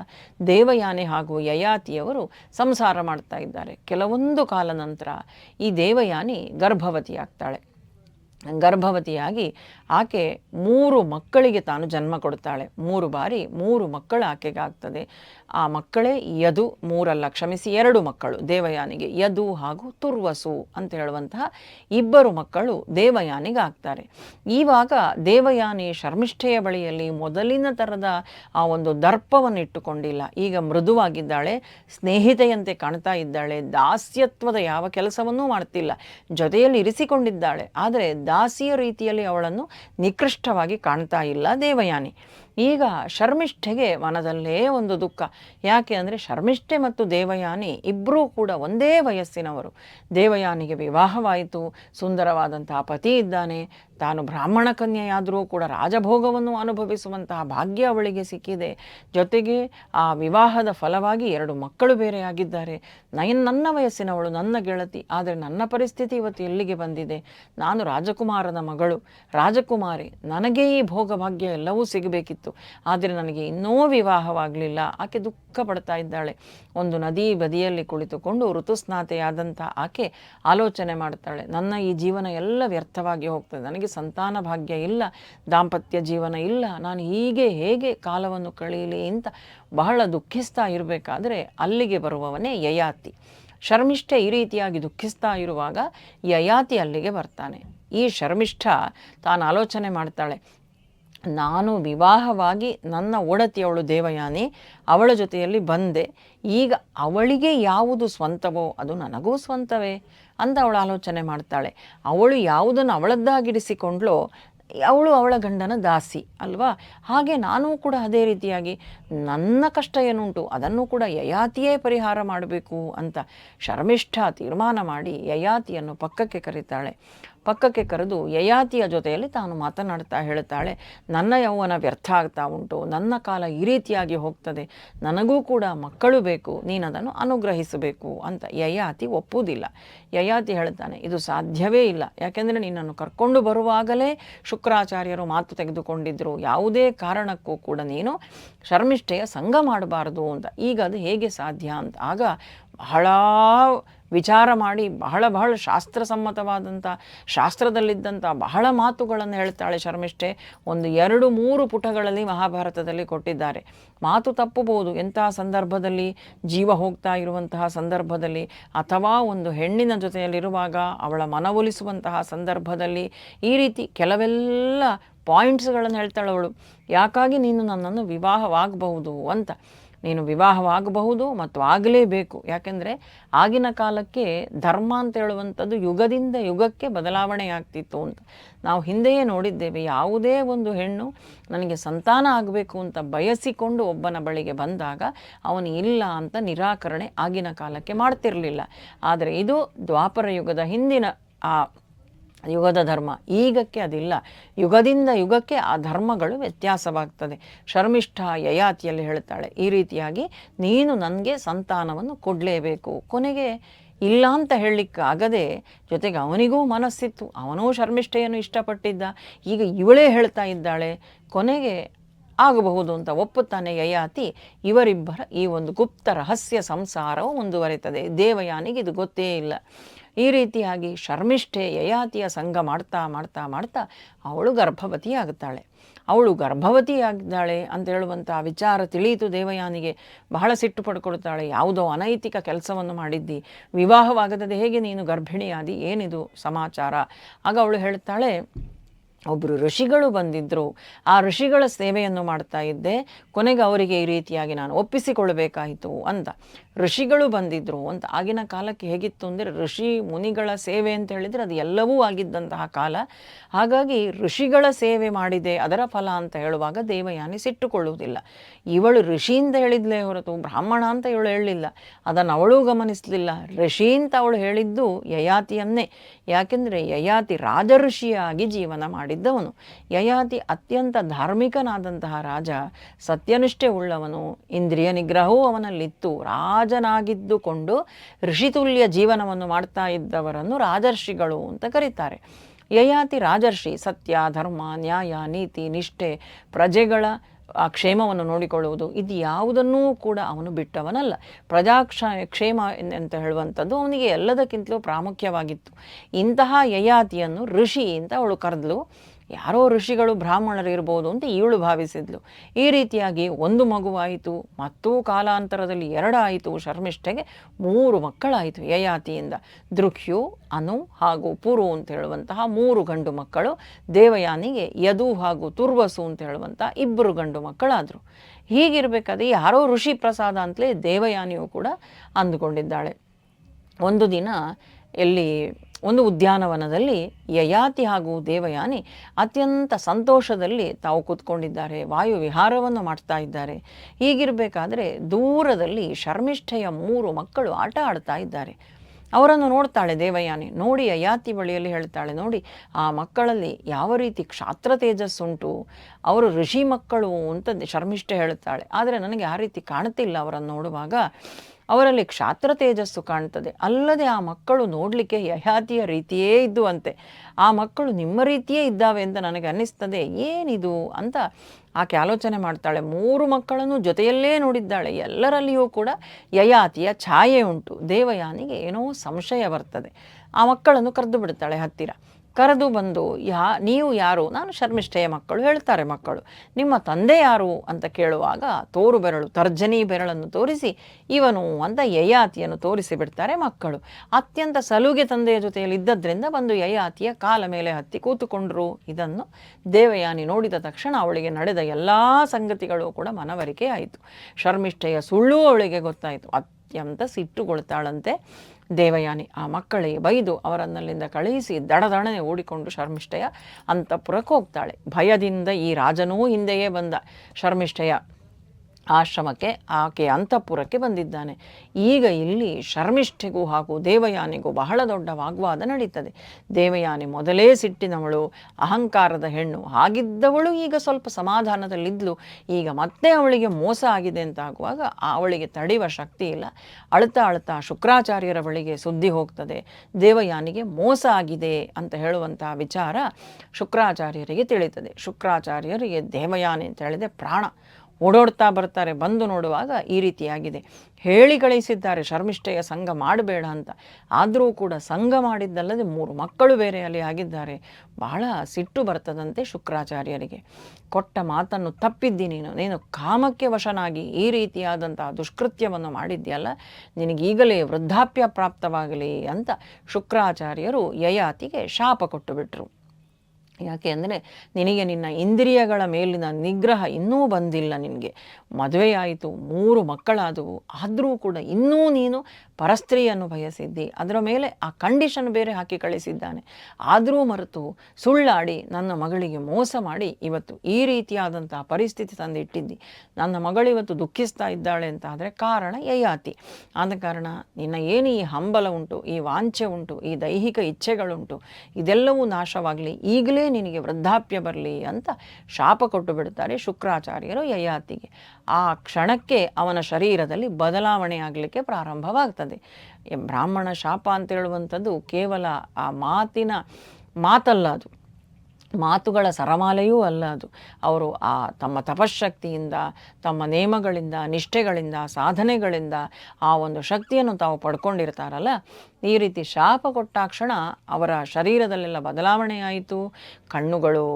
ದೇವಯಾನಿ ಹಾಗೂ ಯಯಾತಿಯವರು ಸಂಸಾರ ಮಾಡ್ತಾ ಇದ್ದಾರೆ. ಕೆಲವೊಂದು ಕಾಲ ನಂತರ ಈ ದೇವಯಾನಿ ಗರ್ಭವತಿಯಾಗ್ತಾಳೆ. ಗರ್ಭವತಿಯಾಗಿ ಆಕೆ ಮೂರು ಮಕ್ಕಳಿಗೆ ತಾನು ಜನ್ಮ ಕೊಡ್ತಾಳೆ ಮೂರು ಬಾರಿ ಮೂರು ಮಕ್ಕಳು ಆಕೆಗೆ ಆಗ್ತದೆ ಆ ಮಕ್ಕಳೇ ಯದು ಮೂರಲ್ಲ, ಕ್ಷಮಿಸಿ ಎರಡು ಮಕ್ಕಳು, ದೇವಯಾನಿಗೆ ಯದು ಹಾಗೂ ತುರ್ವಸು ಅಂತ ಹೇಳುವಂತಹ ಇಬ್ಬರು ಮಕ್ಕಳು ದೇವಯಾನಿಗೆ ಆಗ್ತಾರೆ. ಈವಾಗ ದೇವಯಾನಿ ಶರ್ಮಿಷ್ಠೆಯ ಬಳಿಯಲ್ಲಿ ಮೊದಲಿನ ಥರದ ಆ ಒಂದು ದರ್ಪವನ್ನು ಇಟ್ಟುಕೊಂಡಿಲ್ಲ ಈಗ ಮೃದುವಾಗಿದ್ದಾಳೆ, ಸ್ನೇಹಿತೆಯಂತೆ ಕಾಣ್ತಾ ಇದ್ದಾಳೆ, ದಾಸ್ಯತ್ವದ ಯಾವ ಕೆಲಸವನ್ನೂ ಮಾಡ್ತಿಲ್ಲ, ಜೊತೆಯಲ್ಲಿ ಇರಿಸಿಕೊಂಡಿದ್ದಾಳೆ. ಆದರೆ ದಾಸಿಯ ರೀತಿಯಲ್ಲಿ ಅವಳನ್ನು ನಿಕೃಷ್ಟವಾಗಿ ಕಾಣ್ತಾ ಇಲ್ಲ ದೇವಯಾನಿ. ಈಗ ಶರ್ಮಿಷ್ಠೆಗೆ ಮನದಲ್ಲೇ ಒಂದು ದುಃಖ. ಯಾಕೆ ಅಂದರೆ ಶರ್ಮಿಷ್ಠೆ ಮತ್ತು ದೇವಯಾನಿ ಇಬ್ಬರೂ ಕೂಡ ಒಂದೇ ವಯಸ್ಸಿನವರು. ದೇವಯಾನಿಗೆ ವಿವಾಹವಾಯಿತು, ಸುಂದರವಾದಂತಹ ಪತಿ ಇದ್ದಾನೆ ತಾನು ಬ್ರಾಹ್ಮಣ ಕನ್ಯೆಯಾದರೂ ಕೂಡ ರಾಜಭೋಗವನ್ನು ಅನುಭವಿಸುವಂತಹ ಭಾಗ್ಯ ಅವಳಿಗೆ ಸಿಕ್ಕಿದೆ. ಜೊತೆಗೆ ಆ ವಿವಾಹದ ಫಲವಾಗಿ ಎರಡು ಮಕ್ಕಳು ಬೇರೆಯಾಗಿದ್ದಾರೆ. ನಯನ್ ನನ್ನ ವಯಸ್ಸಿನವಳು ನನ್ನ ಗೆಳತಿ, ಆದರೆ ನನ್ನ ಪರಿಸ್ಥಿತಿ ಇವತ್ತು ಎಲ್ಲಿಗೆ ಬಂದಿದೆ? ನಾನು ರಾಜಕುಮಾರನ ಮಗಳು. ರಾಜಕುಮಾರಿ, ನನಗೆ ಈ ಭೋಗ ಭಾಗ್ಯ ಎಲ್ಲವೂ ಸಿಗಬೇಕಿತ್ತು. ಆದರೆ ನನಗೆ ಇನ್ನೂ ವಿವಾಹವಾಗಲಿಲ್ಲ. ಆಕೆ ದುಃಖ ಪಡ್ತಾ ಇದ್ದಾಳೆ. ಒಂದು ನದಿ ಬದಿಯಲ್ಲಿ ಕುಳಿತುಕೊಂಡು ಋತುಸ್ನಾತೆಯಾದಂಥ ಆಕೆ ಆಲೋಚನೆ ಮಾಡ್ತಾಳೆ. ನನ್ನ ಈ ಜೀವನ ಎಲ್ಲ ವ್ಯರ್ಥವಾಗಿ ಹೋಗ್ತದೆ. ನನಗೆ ಸಂತಾನ ಭಾಗ್ಯ ಇಲ್ಲ, ದಾಂಪತ್ಯ ಜೀವನ ಇಲ್ಲ, ನಾನು ಹೀಗೆ ಹೇಗೆ ಕಾಲವನ್ನು ಕಳೆಯಲಿ ಅಂತ ಬಹಳ ದುಃಖಿಸ್ತಾ ಇರಬೇಕಾದ್ರೆ ಅಲ್ಲಿಗೆ ಬರುವವನೇ ಯಯಾತಿ. ಶರ್ಮಿಷ್ಠೆ ಈ ರೀತಿಯಾಗಿ ದುಃಖಿಸ್ತಾ ಇರುವಾಗ ಯಯಾತಿ ಅಲ್ಲಿಗೆ ಬರ್ತಾನೆ. ಈ ಶರ್ಮಿಷ್ಠ ತಾನು ಆಲೋಚನೆ ಮಾಡ್ತಾಳೆ, ನಾನು ವಿವಾಹವಾಗಿ ನನ್ನ ಒಡತಿಯವಳು ದೇವಯಾನಿ, ಅವಳ ಜೊತೆಯಲ್ಲಿ ಬಂದೆ, ಈಗ ಅವಳಿಗೆ ಯಾವುದು ಸ್ವಂತವೋ ಅದು ನನಗೂ ಸ್ವಂತವೇ. ಅಂತ ಅವಳು ಆಲೋಚನೆ ಮಾಡ್ತಾಳೆ. ಅವಳು ಯಾವುದನ್ನು ಅವಳದ್ದಾಗಿಡಿಸಿಕೊಂಡ್ಲೋ ಅವಳು ಅವಳ ಗಂಡನ ದಾಸಿ, ಅಲ್ವಾ? ಹಾಗೆ ನಾನು ಕೂಡ ಅದೇ ರೀತಿಯಾಗಿ ನನ್ನ ಕಷ್ಟ ಏನುಂಟು, ಅದನ್ನು ಕೂಡ ಯಯಾತಿಯೇ ಪರಿಹಾರ ಮಾಡಬೇಕು ಅಂತ ಶರ್ಮಿಷ್ಠ ತೀರ್ಮಾನ ಮಾಡಿ ಯಯಾತಿಯನ್ನು ಪಕ್ಕಕ್ಕೆ ಕರೀತಾಳೆ. ಪಕ್ಕಕ್ಕೆ ಕರೆದು ಯಯಾತಿಯ ಜೊತೆಯಲ್ಲಿ ತಾನು ಮಾತನಾಡ್ತಾ ಹೇಳ್ತಾಳೆ ನನ್ನ ಯೌವನ ವ್ಯರ್ಥ ಆಗ್ತಾ ಉಂಟು, ನನ್ನ ಕಾಲ ಈ ರೀತಿಯಾಗಿ ಹೋಗ್ತದೆ, ನನಗೂ ಕೂಡ ಮಕ್ಕಳು ಬೇಕು ನೀನದನ್ನು ಅನುಗ್ರಹಿಸಬೇಕು ಅಂತ ಯಯಾತಿ ಒಪ್ಪುವುದಿಲ್ಲ. ಯಯಾತಿ ಹೇಳ್ತಾನೆ ಇದು ಸಾಧ್ಯವೇ ಇಲ್ಲ, ಯಾಕೆಂದರೆ ನಿನ್ನನ್ನು ಕರ್ಕೊಂಡು ಬರುವಾಗಲೇ ಶುಕ್ರಾಚಾರ್ಯರು ಮಾತು ತೆಗೆದುಕೊಂಡಿದ್ದರು ಯಾವುದೇ ಕಾರಣಕ್ಕೂ ಕೂಡ ನೀನು ಶರ್ಮಿಷ್ಠೆಯ ಸಂಘ ಮಾಡಬಾರದು ಅಂತ, ಈಗ ಅದು ಹೇಗೆ ಸಾಧ್ಯ ಅಂತ. ಆಗ ಬಹಳ ವಿಚಾರ ಮಾಡಿ ಬಹಳ ಬಹಳ ಶಾಸ್ತ್ರಸಮ್ಮತವಾದಂಥ, ಶಾಸ್ತ್ರದಲ್ಲಿದ್ದಂಥ ಬಹಳ ಮಾತುಗಳನ್ನು ಹೇಳ್ತಾಳೆ ಶರ್ಮಿಷ್ಠೆ. ಒಂದು ಎರಡು ಮೂರು ಪುಟಗಳಲ್ಲಿ ಮಹಾಭಾರತದಲ್ಲಿ ಕೊಟ್ಟಿದ್ದಾರೆ. ಮಾತು ತಪ್ಪಬಹುದು ಎಂತಹ ಸಂದರ್ಭದಲ್ಲಿ ಜೀವ ಹೋಗ್ತಾ ಇರುವಂತಹ ಸಂದರ್ಭದಲ್ಲಿ ಅಥವಾ ಒಂದು ಹೆಣ್ಣಿನ ಜೊತೆಯಲ್ಲಿರುವಾಗ ಅವಳ ಮನವೊಲಿಸುವಂತಹ ಸಂದರ್ಭದಲ್ಲಿ ಈ ರೀತಿ ಕೆಲವೆಲ್ಲ ಪಾಯಿಂಟ್ಸ್ಗಳನ್ನು ಹೇಳ್ತಾಳವಳು ಯಾಕಾಗಿ ನೀನು ನನ್ನನ್ನು ವಿವಾಹವಾಗಬಹುದು ಅಂತ. ನೀನು ವಿವಾಹವಾಗಬಹುದು ಮತ್ತು ಆಗಲೇಬೇಕು. ಯಾಕೆಂದರೆ ಆಗಿನ ಕಾಲಕ್ಕೆ ಧರ್ಮ ಅಂತ ಹೇಳುವಂಥದ್ದು ಯುಗದಿಂದ ಯುಗಕ್ಕೆ ಬದಲಾವಣೆ ಆಗ್ತಿತ್ತು ಅಂತ. ನಾವು ಹಿಂದೆಯೇ ನೋಡಿದ್ದೇವೆ, ಯಾವುದೇ ಒಂದು ಹೆಣ್ಣು ನನಗೆ ಸಂತಾನ ಆಗಬೇಕು ಅಂತ ಬಯಸಿಕೊಂಡು ಒಬ್ಬನ ಬಳಿಗೆ ಬಂದಾಗ ಅವನು ಇಲ್ಲ ಅಂತ ನಿರಾಕರಣೆ ಆಗಿನ ಕಾಲಕ್ಕೆ ಮಾಡ್ತಿರಲಿಲ್ಲ. ಆದರೆ ಇದು ದ್ವಾಪರ ಯುಗದ ಹಿಂದಿನ ಆ ಯುಗದ ಧರ್ಮ. ಈಗಕ್ಕೆ ಅದಿಲ್ಲ. ಯುಗದಿಂದ ಯುಗಕ್ಕೆ ಆ ಧರ್ಮಗಳು ವ್ಯತ್ಯಾಸವಾಗ್ತದೆ. ಶರ್ಮಿಷ್ಠ ಯಯಾತಿಯಲ್ಲಿ ಹೇಳ್ತಾಳೆ ಈ ರೀತಿಯಾಗಿ ನೀನು ನನಗೆ ಸಂತಾನವನ್ನು ಕೊಡಲೇಬೇಕು. ಕೊನೆಗೆ ಇಲ್ಲ ಅಂತ ಹೇಳಲಿಕ್ಕಾಗದೆ ಜೊತೆಗೆ ಅವನಿಗೂ ಮನಸ್ಸಿತ್ತು, ಅವನೂ ಶರ್ಮಿಷ್ಠೆಯನ್ನು ಇಷ್ಟಪಟ್ಟಿದ್ದ. ಈಗ ಇವಳೇ ಹೇಳ್ತಾ ಇದ್ದಾಳೆ, ಕೊನೆಗೆ ಆಗಬಹುದು ಅಂತ ಒಪ್ಪುತ್ತಾನೆ ಯಯಾತಿ. ಇವರಿಬ್ಬರ ಈ ಒಂದು ಗುಪ್ತ ರಹಸ್ಯ ಸಂಸಾರವು ಮುಂದುವರಿತದೆ. ದೇವಯಾನಿಗೆ ಇದು ಗೊತ್ತೇ ಇಲ್ಲ. ಈ ರೀತಿಯಾಗಿ ಶರ್ಮಿಷ್ಠೆ ಯಯಾತಿಯ ಸಂಘ ಮಾಡ್ತಾ ಮಾಡ್ತಾ ಮಾಡ್ತಾ ಅವಳು ಗರ್ಭವತಿಯಾಗುತ್ತಾಳೆ. ಅವಳು ಗರ್ಭವತಿಯಾಗಿದ್ದಾಳೆ ಅಂತ ಹೇಳುವಂಥ ವಿಚಾರ ತಿಳಿಯಿತು ದೇವಯಾನಿಗೆ. ಬಹಳ ಸಿಟ್ಟು ಪಡ್ಕೊಳ್ತಾಳೆ. ಯಾವುದೋ ಅನೈತಿಕ ಕೆಲಸವನ್ನು ಮಾಡಿದ್ದಿ. ವಿವಾಹವಾಗದದೆ ಹೇಗೆ? ನೀನು ಗರ್ಭಿಣಿಯಾದಿ. ಏನಿದು ಸಮಾಚಾರ? ಆಗ ಅವಳು ಹೇಳ್ತಾಳೆ ಒಬ್ಬರು ಋಷಿಗಳು ಬಂದಿದ್ದರು ಆ ಋಷಿಗಳ ಸೇವೆಯನ್ನು ಮಾಡ್ತಾ ಇದ್ದೆ. ಕೊನೆಗೆ ಅವರಿಗೆ ಈ ರೀತಿಯಾಗಿ ನಾನು ಒಪ್ಪಿಸಿಕೊಳ್ಳಬೇಕಾಯಿತು ಅಂತ. ಋಷಿಗಳು ಬಂದಿದ್ದರು ಅಂತ. ಆಗಿನ ಕಾಲಕ್ಕೆ ಹೇಗಿತ್ತು ಅಂದರೆ ಋಷಿ ಮುನಿಗಳ ಸೇವೆ ಅಂತ ಹೇಳಿದರೆ ಅದು ಎಲ್ಲವೂ ಆಗಿದ್ದಂತಹ ಕಾಲ. ಹಾಗಾಗಿ ಋಷಿಗಳ ಸೇವೆ ಮಾಡಿದೆ, ಅದರ ಫಲ ಅಂತ ಹೇಳುವಾಗ ದೇವಯಾನಿ ಸಿಟ್ಟುಕೊಳ್ಳುವುದಿಲ್ಲ. ಇವಳು ಋಷಿ ಅಂತ ಹೇಳಿದ್ಲೇ ಹೊರತು, ಬ್ರಾಹ್ಮಣ ಅಂತ ಇವಳು ಹೇಳಲಿಲ್ಲ. ಅದನ್ನು ಅವಳು ಗಮನಿಸಲಿಲ್ಲ. ಋಷಿ ಅಂತ ಅವಳು ಹೇಳಿದ್ದು ಯಯಾತಿಯನ್ನೇ. ಯಾಕೆಂದರೆ ಯಯಾತಿ ರಾಜಋಷಿಯಾಗಿ ಜೀವನ ಮಾಡಿದ್ದವನು. ಯಯಾತಿ ಅತ್ಯಂತ ಧಾರ್ಮಿಕನಾದಂತಹ ರಾಜ, ಸತ್ಯನಿಷ್ಠೆ ಉಳ್ಳವನು, ಇಂದ್ರಿಯ ನಿಗ್ರಹವೂ ಅವನಲ್ಲಿತ್ತು. ರಾಜನಾಗಿದ್ದುಕೊಂಡು ಋಷಿತುಲ್ಯ ಜೀವನವನ್ನು ಮಾಡ್ತಾ ಇದ್ದವರನ್ನು ರಾಜರ್ಷಿಗಳು ಅಂತ ಕರೀತಾರೆ. ಯಯಾತಿ ರಾಜರ್ಷಿ, ಸತ್ಯ, ಧರ್ಮ, ನ್ಯಾಯ, ನೀತಿ, ನಿಷ್ಠೆ, ಪ್ರಜೆಗಳ, ಆ, ಕ್ಷೇಮವನ್ನು ನೋಡಿಕೊಳ್ಳುವುದು ಇದು ಯಾವುದನ್ನೂ ಕೂಡ ಅವನು ಬಿಟ್ಟವನಲ್ಲ. ಪ್ರಜಾಕ್ಷ, ಕ್ಷೇಮ ಅಂತ ಹೇಳುವಂಥದ್ದು ಅವನಿಗೆ ಎಲ್ಲದಕ್ಕಿಂತಲೂ ಪ್ರಾಮುಖ್ಯವಾಗಿತ್ತು. ಇಂತಹ ಯಯಾತಿಯನ್ನು ಋಷಿ ಅಂತ ಅವಳು ಕರೆದ್ಲು. ಯಾರೋ ಋಷಿಗಳು ಬ್ರಾಹ್ಮಣರು ಇರ್ಬೋದು ಅಂತ ಇವಳು ಭಾವಿಸಿದ್ಲು. ಈ ರೀತಿಯಾಗಿ ಒಂದು ಮಗುವಾಯಿತು, ಮತ್ತೂ ಕಾಲಾಂತರದಲ್ಲಿ ಎರಡಾಯಿತು, ಶರ್ಮಿಷ್ಠೆಗೆ ಮೂರು ಮಕ್ಕಳಾಯಿತು ಯಯಾತಿಯಿಂದ. ದೃಕ್ಯು ಅನು ಹಾಗೂ ಪುರು ಅಂತ ಹೇಳುವಂತಹ ಮೂರು ಗಂಡು ಮಕ್ಕಳು, ದೇವಯಾನಿಗೆ ಯದು ಹಾಗೂ ತುರ್ವಸು ಅಂತ ಹೇಳುವಂತಹ ಇಬ್ಬರು ಗಂಡು ಮಕ್ಕಳಾದರು. ಹೀಗಿರಬೇಕಾದ್ರೆ ಯಾರೋ ಋಷಿ ಪ್ರಸಾದ ಅಂತಲೇ ದೇವಯಾನಿಯು ಕೂಡ ಅಂದುಕೊಂಡಿದ್ದಾಳೆ. ಒಂದು ದಿನ ಎಲ್ಲಿ ಒಂದು ಉದ್ಯಾನವನದಲ್ಲಿ ಯಯಾತಿ ಹಾಗೂ ದೇವಯಾನಿ ಅತ್ಯಂತ ಸಂತೋಷದಲ್ಲಿ ತಾವು ಕೂತ್ಕೊಂಡಿದ್ದಾರೆ, ವಾಯು ವಿಹಾರವನ್ನು ಮಾಡ್ತಾ ಇದ್ದಾರೆ. ಹೀಗಿರಬೇಕಾದ್ರೆ ದೂರದಲ್ಲಿ ಶರ್ಮಿಷ್ಠೆಯ ಮೂರು ಮಕ್ಕಳು ಆಟ ಆಡ್ತಾ ಇದ್ದಾರೆ. ಅವರನ್ನು ನೋಡ್ತಾಳೆ ದೇವಯಾನಿ, ನೋಡಿ ಅಯಾತಿ ಬಳಿಯಲ್ಲಿ ಹೇಳ್ತಾಳೆ, ನೋಡಿ ಆ ಮಕ್ಕಳಲ್ಲಿ ಯಾವ ರೀತಿ ಕ್ಷಾತ್ರ ತೇಜಸ್ಸುಂಟು ಅವರು ಋಷಿ ಮಕ್ಕಳು ಅಂತ ಶರ್ಮಿಷ್ಠೆ ಹೇಳ್ತಾಳೆ. ಆದರೆ ನನಗೆ ಆ ರೀತಿ ಕಾಣ್ತಿಲ್ಲ ಅವರನ್ನು ನೋಡುವಾಗ. ಅವರಲ್ಲಿ ಕ್ಷಾತ್ರ ತೇಜಸ್ಸು ಕಾಣ್ತದೆ. ಅಲ್ಲದೆ ಆ ಮಕ್ಕಳು ನೋಡಲಿಕ್ಕೆ ಯಯಾತಿಯ ರೀತಿಯೇ ಇದ್ದುವಂತೆ. ಆ ಮಕ್ಕಳು ನಿಮ್ಮ ರೀತಿಯೇ ಇದ್ದಾವೆ ಅಂತ ನನಗೆ ಅನ್ನಿಸ್ತದೆ. ಏನಿದು ಅಂತ ಆಕೆ ಆಲೋಚನೆ ಮಾಡ್ತಾಳೆ. ಮೂರು ಮಕ್ಕಳನ್ನು ಜೊತೆಯಲ್ಲೇ ನೋಡಿದ್ದಾಳೆ. ಎಲ್ಲರಲ್ಲಿಯೂ ಕೂಡ ಯಯಾತಿಯ ಛಾಯೆ ಉಂಟು. ದೇವಯಾನಿಗೆ ಏನೋ ಸಂಶಯ ಬರ್ತದೆ. ಆ ಮಕ್ಕಳನ್ನು ಕರೆದು ಬಿಡ್ತಾಳೆ ಹತ್ತಿರ. ಕರೆದು ಬಂದು, ಯಾ, ನೀವು ಯಾರು? ನಾನು ಶರ್ಮಿಷ್ಠೆಯ ಮಕ್ಕಳು, ಹೇಳ್ತಾರೆ ಮಕ್ಕಳು. ನಿಮ್ಮ ತಂದೆ ಯಾರು? ಅಂತ ಕೇಳುವಾಗ ತೋರು ಬೆರಳು, ತರ್ಜನಿ ಬೆರಳನ್ನು ತೋರಿಸಿ, ಇವನು ಅಂತ ಯಯಾತಿಯನ್ನು ತೋರಿಸಿ ಬಿಡ್ತಾರೆ ಮಕ್ಕಳು. ಅತ್ಯಂತ ಸಲುಗೆ ತಂದೆಯ ಜೊತೆಯಲ್ಲಿ ಇದ್ದದ್ರಿಂದ ಬಂದು ಯಯಾತಿಯ ಕಾಲ ಮೇಲೆ ಹತ್ತಿ ಕೂತುಕೊಂಡರು. ಇದನ್ನು ದೇವಯಾನಿ ನೋಡಿದ ತಕ್ಷಣ ಅವಳಿಗೆ ನಡೆದ ಎಲ್ಲ ಸಂಗತಿಗಳು ಕೂಡ ಮನವರಿಕೆ ಆಯಿತು. ಶರ್ಮಿಷ್ಠೆಯ ಸುಳ್ಳು ಅವಳಿಗೆ ಗೊತ್ತಾಯಿತು. ಅತ್ಯಂತ ಸಿಟ್ಟುಗೊಳ್ತಾಳಂತೆ. ದೇವಯಾನಿ. ಆ ಮಕ್ಕಳಿಗೆ ಬೈದು ಅವರನ್ನಲ್ಲಿಂದ ಕಳುಹಿಸಿ ದಡದಡನೆ ಓಡಿಕೊಂಡು ಶರ್ಮಿಷ್ಠೆಯ ಅಂತಃಪುರಕ್ಕೆ ಹೋಗ್ತಾಳೆ. ಭಯದಿಂದ ಈ ರಾಜನೂ ಹಿಂದೆಯೇ ಬಂದ. ಶರ್ಮಿಷ್ಠೆಯ ಆಶ್ರಮಕ್ಕೆ ಆಕೆ ಅಂತಃಪುರಕ್ಕೆ ಬಂದಿದ್ದಾನೆ. ಈಗ ಇಲ್ಲಿ ಶರ್ಮಿಷ್ಠೆಗೂ ಹಾಗೂ ದೇವಯಾನಿಗೂ ಬಹಳ ದೊಡ್ಡ ವಾಗ್ವಾದ ನಡೀತದೆ. ದೇವಯಾನಿ ಮೊದಲೇ ಸಿಟ್ಟಿನವಳು, ಅಹಂಕಾರದ ಹೆಣ್ಣು ಹಾಗಿದ್ದವಳು ಈಗ ಸ್ವಲ್ಪ ಸಮಾಧಾನದಲ್ಲಿದ್ದಲು ಈಗ ಮತ್ತೆ ಅವಳಿಗೆ ಮೋಸ ಆಗಿದೆ ಅಂತ ಆಗುವಾಗ ಅವಳಿಗೆ ತಡೆಯುವ ಶಕ್ತಿ ಇಲ್ಲ. ಅಳ್ತಾ ಅಳ್ತಾ ಶುಕ್ರಾಚಾರ್ಯರ ಬಳಿಗೆ ಸುದ್ದಿ ಹೋಗ್ತದೆ. ದೇವಯಾನಿಗೆ ಮೋಸ ಆಗಿದೆ ಅಂತ ಹೇಳುವಂತಹ ವಿಚಾರ ಶುಕ್ರಾಚಾರ್ಯರಿಗೆ ತಿಳಿತದೆ. ಶುಕ್ರಾಚಾರ್ಯರಿಗೆ ದೇವಯಾನಿ ಅಂತ ಹೇಳಿದೆ ಪ್ರಾಣ. ಓಡೋಡ್ತಾ ಬರ್ತಾರೆ, ಬಂದು ನೋಡುವಾಗ ಈ ರೀತಿಯಾಗಿದೆ. ಹೇಳಿ ಕಳಿಸಿದ್ದಾರೆ, ಶರ್ಮಿಷ್ಠೆಯ ಸಂಘ ಮಾಡಬೇಡ ಅಂತ. ಆದರೂ ಕೂಡ ಸಂಘ ಮಾಡಿದ್ದಲ್ಲದೆ ಮೂರು ಮಕ್ಕಳು ಬೇರೆ ಅಲ್ಲಿ ಆಗಿದ್ದಾರೆ. ಬಹಳ ಸಿಟ್ಟು ಬರ್ತದಂತೆ ಶುಕ್ರಾಚಾರ್ಯರಿಗೆ. ಕೊಟ್ಟ ಮಾತನ್ನು ತಪ್ಪಿದ್ದಿ ನೀನು. ನೀನು ಕಾಮಕ್ಕೆ ವಶನಾಗಿ ಈ ರೀತಿಯಾದಂತಹ ದುಷ್ಕೃತ್ಯವನ್ನು ಮಾಡಿದ್ಯಲ್ಲ, ನಿನಗೀಗಲೇ ವೃದ್ಧಾಪ್ಯ ಪ್ರಾಪ್ತವಾಗಲಿ ಅಂತ ಶುಕ್ರಾಚಾರ್ಯರು ಯಯಾತಿಗೆ ಶಾಪ ಕೊಟ್ಟು ಬಿಟ್ರು. ಯಾಕೆ ಅಂದರೆ ನಿನಗೆ ನಿನ್ನ ಇಂದ್ರಿಯಗಳ ಮೇಲಿನ ನಿಗ್ರಹ ಇನ್ನೂ ಬಂದಿಲ್ಲ ನಿನಗೆ. ಮದುವೆಯಾಯಿತು, ಮೂರು ಮಕ್ಕಳಾದವು, ಆದರೂ ಕೂಡ ಇನ್ನೂ ನೀನು ಪರಸ್ತ್ರೀಯನ್ನು ಬಯಸಿದ್ದಿ. ಅದರ ಮೇಲೆ ಆ ಕಂಡೀಷನ್ ಬೇರೆ ಹಾಕಿ ಕಳಿಸಿದ್ದಾನೆ. ಆದರೂ ಮರೆತು ಸುಳ್ಳಾಡಿ ನನ್ನ ಮಗಳಿಗೆ ಮೋಸ ಮಾಡಿ ಇವತ್ತು ಈ ರೀತಿಯಾದಂತಹ ಪರಿಸ್ಥಿತಿ ತಂದಿಟ್ಟಿದ್ದಿ. ನನ್ನ ಮಗಳಿವತ್ತು ದುಃಖಿಸ್ತಾ ಇದ್ದಾಳೆ ಅಂತ ಆದರೆ ಕಾರಣ ಯಯಾತಿ. ಆದ ಕಾರಣ ನಿನ್ನ ಏನು ಈ ಹಂಬಲ ಉಂಟು, ಈ ವಾಂಛೆ ಉಂಟು, ಈ ದೈಹಿಕ ಇಚ್ಛೆಗಳುಂಟು, ಇದೆಲ್ಲವೂ ನಾಶವಾಗಲಿ, ಈಗಲೇ ನಿನಗೆ ವೃದ್ಧಾಪ್ಯ ಬರಲಿ ಅಂತ ಶಾಪ ಕೊಟ್ಟು ಬಿಡ್ತಾರೆ ಶುಕ್ರಾಚಾರ್ಯರು ಯಯಾತಿಗೆ. ಆ ಕ್ಷಣಕ್ಕೆ ಅವನ ಶರೀರದಲ್ಲಿ ಬದಲಾವಣೆ ಆಗಲಿಕ್ಕೆ ಪ್ರಾರಂಭವಾಗ್ತದೆ. ಬ್ರಾಹ್ಮಣ ಶಾಪ ಅಂತ ಹೇಳುವಂಥದ್ದು ಕೇವಲ ಆ ಮಾತಿನ ಮಾತಲ್ಲ ಅದು. ಮಾತುಗಳ ಸರಮಾಲೆಯೂ ಅಲ್ಲ ಅದು. ಅವರು ಆ ತಮ್ಮ ತಪಶಕ್ತಿಯಿಂದ ತಮ್ಮ ನೇಮಗಳಿಂದ, ನಿಷ್ಠೆಗಳಿಂದ, ಸಾಧನೆಗಳಿಂದ ಆ ಒಂದು ಶಕ್ತಿಯನ್ನು ತಾವು ಪಡ್ಕೊಂಡಿರ್ತಾರಲ್ಲ, ಈ ರೀತಿ ಶಾಪ ಕೊಟ್ಟಾಕ್ಷಣ ಅವರ ಶರೀರದಲ್ಲೆಲ್ಲ ಬದಲಾವಣೆಯಾಯಿತು ಕಣ್ಣುಗಳು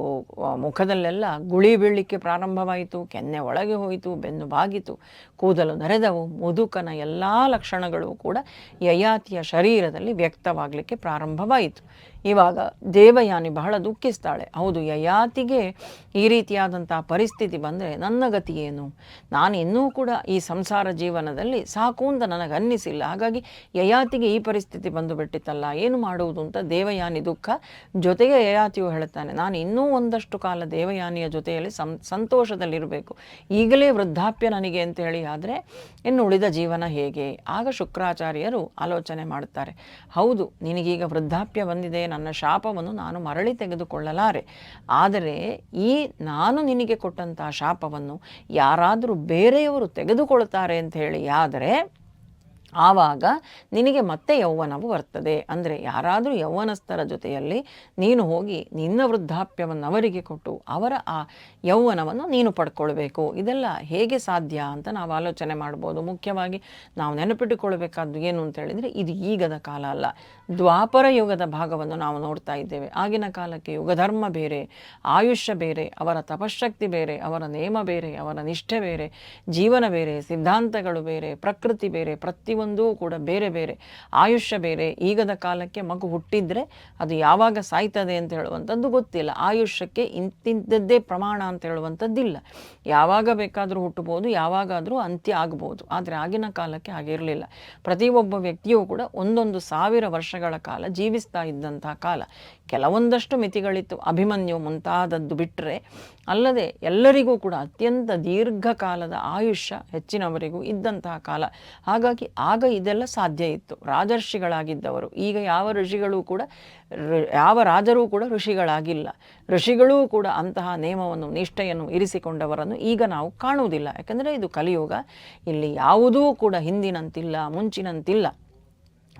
ಮುಖದಲ್ಲೆಲ್ಲ ಗುಳಿ ಬೀಳಲಿಕ್ಕೆ ಪ್ರಾರಂಭವಾಯಿತು, ಕೆನ್ನೆ ಒಳಗೆ ಹೋಯಿತು, ಬೆನ್ನು ಬಾಗಿತು, ಕೂದಲು ನೆರೆದವು, ಮುದುಕನ ಎಲ್ಲ ಲಕ್ಷಣಗಳು ಕೂಡ ಯಯಾತಿಯ ಶರೀರದಲ್ಲಿ ವ್ಯಕ್ತವಾಗಲಿಕ್ಕೆ ಪ್ರಾರಂಭವಾಯಿತು. ಇವಾಗ ದೇವಯಾನಿ ಬಹಳ ದುಃಖಿಸ್ತಾಳೆ. ಹೌದು, ಯಯಾತಿಗೆ ಈ ರೀತಿಯಾದಂಥ ಪರಿಸ್ಥಿತಿ ಬಂದರೆ ನನ್ನ ಗತಿ ಏನು? ನಾನು ಇನ್ನೂ ಕೂಡ ಈ ಸಂಸಾರ ಜೀವನದಲ್ಲಿ ಸಾಕು ಅಂತ ನನಗೆ ಅನ್ನಿಸಿಲ್ಲ ಹಾಗಾಗಿ ಯಯಾತಿಗೆ ಈ ಪರಿಸ್ಥಿತಿ ಬಂದು ಬಿಟ್ಟಿತ್ತಲ್ಲ, ಏನು ಮಾಡುವುದು ಅಂತ ದೇವಯಾನಿ ದುಃಖ ಜೊತೆಗೆ ಯಯಾತಿಯು ಹೇಳ್ತಾನೆ, ನಾನು ಇನ್ನೂ ಒಂದಷ್ಟು ಕಾಲ ದೇವಯಾನಿಯ ಜೊತೆಯಲ್ಲಿ ಸಂ, ಸಂತೋಷದಲ್ಲಿರಬೇಕು. ಈಗಲೇ ವೃದ್ಧಾಪ್ಯ ನನಗೆ ಅಂತ ಹೇಳಿ ಆದರೆ, ಇನ್ನು ಉಳಿದ ಜೀವನ ಹೇಗೆ? ಆಗ ಶುಕ್ರಾಚಾರ್ಯರು ಆಲೋಚನೆ ಮಾಡ್ತಾರೆ, ಹೌದು, ನಿನಗೀಗ ವೃದ್ಧಾಪ್ಯ ಬಂದಿದೆ ನನ್ನ ಶಾಪವನ್ನು ನಾನು ಮರಳಿ ತೆಗೆದುಕೊಳ್ಳಲಾರೆ. ಆದರೆ ಈ ನಾನು ನಿನಗೆ ಕೊಟ್ಟಂತಹ ಶಾಪವನ್ನು ಯಾರಾದರೂ ಬೇರೆಯವರು ತೆಗೆದುಕೊಳ್ತಾರೆ ಅಂತ ಹೇಳಿ, ಆದರೆ ಆವಾಗ ನಿನಗೆ ಮತ್ತೆ ಯೌವನವು ಬರ್ತದೆ. ಅಂದರೆ ಯಾರಾದರೂ ಯೌವನಸ್ಥರ ಜೊತೆಯಲ್ಲಿ ನೀನು ಹೋಗಿ ನಿನ್ನ ವೃದ್ಧಾಪ್ಯವನ್ನು ಅವರಿಗೆ ಕೊಟ್ಟು ಅವರ ಆ ಯೌವನವನ್ನು ನೀನು ಪಡ್ಕೊಳ್ಬೇಕು. ಇದೆಲ್ಲ ಹೇಗೆ ಸಾಧ್ಯ ಅಂತ ನಾವು ಆಲೋಚನೆ ಮಾಡ್ಬೋದು. ಮುಖ್ಯವಾಗಿ ನಾವು ನೆನಪಿಟ್ಟುಕೊಳ್ಬೇಕಾದ್ದು ಏನು ಅಂತ ಹೇಳಿದರೆ ಇದು ಈಗದ ಕಾಲ ಅಲ್ಲ. ದ್ವಾಪರ ಯುಗದ ಭಾಗವನ್ನು ನಾವು ನೋಡ್ತಾ ಇದ್ದೇವೆ. ಆಗಿನ ಕಾಲಕ್ಕೆ ಯುಗಧರ್ಮ ಬೇರೆ, ಆಯುಷ್ಯ ಬೇರೆ, ಅವರ ತಪಶಕ್ತಿ ಬೇರೆ, ಅವರ ನೇಮ ಬೇರೆ, ಅವರ ನಿಷ್ಠೆ ಬೇರೆ, ಜೀವನ ಬೇರೆ, ಸಿದ್ಧಾಂತಗಳು ಬೇರೆ, ಪ್ರಕೃತಿ ಬೇರೆ, ಪ್ರತಿಯೊಂದು ಪ್ರತಿಯೊಂದೂ ಕೂಡ ಬೇರೆ ಬೇರೆ, ಆಯುಷ್ಯ ಬೇರೆ, ಈಗದ ಕಾಲಕ್ಕೆ ಮಗು ಹುಟ್ಟಿದರೆ ಅದು ಯಾವಾಗ ಸಾಯ್ತದೆ ಅಂತ ಹೇಳುವಂಥದ್ದು ಗೊತ್ತಿಲ್ಲ. ಆಯುಷ್ಯಕ್ಕೆ ಇಂತಿಂಥದ್ದೇ ಪ್ರಮಾಣ ಅಂತ ಹೇಳುವಂಥದ್ದಿಲ್ಲ. ಯಾವಾಗ ಬೇಕಾದರೂ ಹುಟ್ಟಬಹುದು, ಯಾವಾಗಾದರೂ ಅಂತ್ಯ ಆಗಬಹುದು. ಆದರೆ ಆಗಿನ ಕಾಲಕ್ಕೆ ಹಾಗಿರಲಿಲ್ಲ ಪ್ರತಿಯೊಬ್ಬ ವ್ಯಕ್ತಿಯೂ ಕೂಡ ಒಂದೊಂದು ಸಾವಿರ ವರ್ಷಗಳ ಕಾಲ ಜೀವಿಸ್ತಾ ಇದ್ದಂತಹ ಕಾಲ. ಕೆಲವೊಂದಷ್ಟು ಮಿತಿಗಳಿತ್ತು. ಅಭಿಮನ್ಯು ಮುಂತಾದದ್ದು ಬಿಟ್ಟರೆ ಅಲ್ಲದೆ ಎಲ್ಲರಿಗೂ ಕೂಡ ಅತ್ಯಂತ ದೀರ್ಘಕಾಲದ ಆಯುಷ್ಯ ಹೆಚ್ಚಿನವರಿಗೂ ಇದ್ದಂತಹ ಕಾಲ. ಹಾಗಾಗಿ ಆಗ ಇದೆಲ್ಲ ಸಾಧ್ಯ ಇತ್ತು. ರಾಜರ್ಷಿಗಳಾಗಿದ್ದವರು. ಈಗ ಯಾವ ಋಷಿಗಳು ಕೂಡ ಯಾವ ರಾಜರೂ ಕೂಡ ಋಷಿಗಳಾಗಿಲ್ಲ. ಋಷಿಗಳೂ ಕೂಡ ಅಂತಹ ನೇಮವನ್ನು, ನಿಷ್ಠೆಯನ್ನು ಇರಿಸಿಕೊಂಡವರನ್ನು ಈಗ ನಾವು ಕಾಣುವುದಿಲ್ಲ. ಯಾಕಂದರೆ ಇದು ಕಲಿಯುಗ. ಇಲ್ಲಿ ಯಾವುದೂ ಕೂಡ ಹಿಂದಿನಂತಿಲ್ಲ, ಮುಂಚಿನಂತಿಲ್ಲ.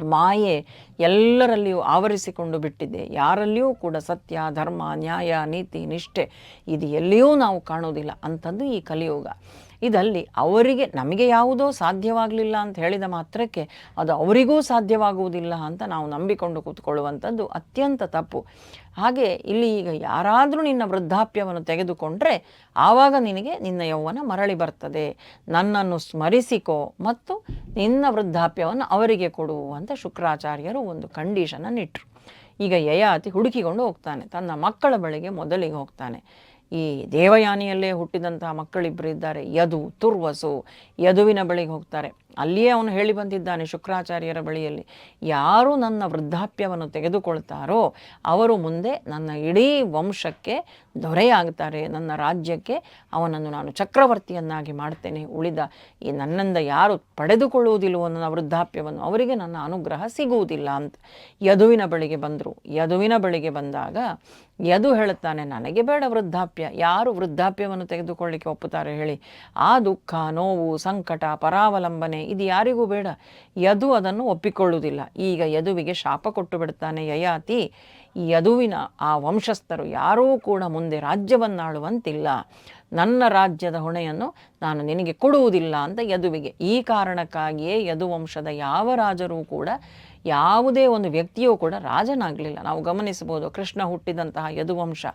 ಮಾಯೆ ಎಲ್ಲರಲ್ಲಿಯೂ ಆವರಿಸಿಕೊಂಡು ಬಿಟ್ಟಿದೆ. ಯಾರಲ್ಲಿಯೂ ಕೂಡ ಸತ್ಯ, ಧರ್ಮ, ನ್ಯಾಯ, ನೀತಿ, ನಿಷ್ಠೆ ಇದು ಎಲ್ಲಿಯೂ ನಾವು ಕಾಣೋದಿಲ್ಲ ಅಂಥದ್ದು ಈ ಕಲಿಯುಗ. ಇದಲ್ಲಿ ಅವರಿಗೆ ನಮಗೆ ಯಾವುದೋ ಸಾಧ್ಯವಾಗಲಿಲ್ಲ ಅಂತ ಹೇಳಿದ ಮಾತ್ರಕ್ಕೆ ಅದು ಅವರಿಗೂ ಸಾಧ್ಯವಾಗುವುದಿಲ್ಲ ಅಂತ ನಾವು ನಂಬಿಕೊಂಡು ಕೂತ್ಕೊಳ್ಳುವಂಥದ್ದು ಅತ್ಯಂತ ತಪ್ಪು. ಹಾಗೆ ಇಲ್ಲಿ ಈಗ ಯಾರಾದರೂ ನಿನ್ನ ವೃದ್ಧಾಪ್ಯವನ್ನು ತೆಗೆದುಕೊಂಡ್ರೆ ಆವಾಗ ನಿನಗೆ ನಿನ್ನ ಯೌವನ ಮರಳಿ ಬರ್ತದೆ. ನನ್ನನ್ನು ಸ್ಮರಿಸಿಕೋ ಮತ್ತು ನಿನ್ನ ವೃದ್ಧಾಪ್ಯವನ್ನು ಅವರಿಗೆ ಕೊಡು ಅಂತ ಶುಕ್ರಾಚಾರ್ಯರು ಒಂದು ಕಂಡೀಷನನ್ನು ಇಟ್ಟರು ಈಗ ಯಯಾತಿ ಹುಡುಕಿಕೊಂಡು ಹೋಗ್ತಾನೆ. ತನ್ನ ಮಕ್ಕಳ ಬಳಿಗೆ ಮೊದಲಿಗೆ ಹೋಗ್ತಾನೆ. ಈ ದೇವಯಾನಿಯಲ್ಲೇ ಹುಟ್ಟಿದಂತಹ ಮಕ್ಕಳಿಬ್ಬರು ಇದ್ದಾರೆ. ಯದು ತುರ್ವಸು ಯದುವಿನ ಬಳಿಗೆ ಹೋಗ್ತಾರೆ. ಅಲ್ಲಿಯೇ ಅವನು ಹೇಳಿ ಬಂದಿದ್ದಾನೆ ಶುಕ್ರಾಚಾರ್ಯರ ಬಳಿಯಲ್ಲಿ, ಯಾರು ನನ್ನ ವೃದ್ಧಾಪ್ಯವನ್ನು ತೆಗೆದುಕೊಳ್ತಾರೋ ಅವರು ಮುಂದೆ ನನ್ನ ಇಡೀ ವಂಶಕ್ಕೆ ದೊರೆಯಾಗ್ತಾರೆ, ನನ್ನ ರಾಜ್ಯಕ್ಕೆ ಅವನನ್ನು ನಾನು ಚಕ್ರವರ್ತಿಯನ್ನಾಗಿ ಮಾಡ್ತೇನೆ, ಉಳಿದ ಈ ನನ್ನಿಂದ ಯಾರು ಪಡೆದುಕೊಳ್ಳುವುದಿಲ್ಲವೋ ನನ್ನ ವೃದ್ಧಾಪ್ಯವನ್ನು ಅವರಿಗೆ ನನ್ನ ಅನುಗ್ರಹ ಸಿಗುವುದಿಲ್ಲ ಅಂತ ಯದುವಿನ ಬಳಿಗೆ ಬಂದರು. ಯದುವಿನ ಬಳಿಗೆ ಬಂದಾಗ ಯದು ಹೇಳುತ್ತಾನೆ, ನನಗೆ ಬೇಡ ವೃದ್ಧಾಪ್ಯ, ಯಾರು ವೃದ್ಧಾಪ್ಯವನ್ನು ತೆಗೆದುಕೊಳ್ಳಿಕ್ಕೆ ಒಪ್ಪುತ್ತಾರೆ ಹೇಳಿ. ಆ ದುಃಖ, ನೋವು, ಸಂಕಟ, ಪರಾವಲಂಬನೆ ಇದು ಯಾರಿಗೂ ಬೇಡ. ಯದು ಅದನ್ನು ಒಪ್ಪಿಕೊಳ್ಳುವುದಿಲ್ಲ. ಈಗ ಯದುವಿಗೆ ಶಾಪ ಕೊಟ್ಟು ಬಿಡ್ತಾನೆ ಯಯಾತಿ. ಯದುವಿನ ಆ ವಂಶಸ್ಥರು ಯಾರೂ ಕೂಡ ಮುಂದೆ ರಾಜ್ಯವನ್ನಾಳುವಂತಿಲ್ಲ. ನನ್ನ ರಾಜ್ಯದ ಹೊಣೆಯನ್ನು ನಾನು ನಿನಗೆ ಕೊಡುವುದಿಲ್ಲ ಅಂತ ಯದುವಿಗೆ. ಈ ಕಾರಣಕ್ಕಾಗಿಯೇ ಯದುವಂಶದ ಯಾವ ರಾಜರೂ ಕೂಡ ಯಾವುದೇ ಒಂದು ವ್ಯಕ್ತಿಯೂ ಕೂಡ ರಾಜನಾಗಲಿಲ್ಲ. ನಾವು ಗಮನಿಸಬಹುದು ಕೃಷ್ಣ ಹುಟ್ಟಿದಂತಹ ಯದುವಂಶ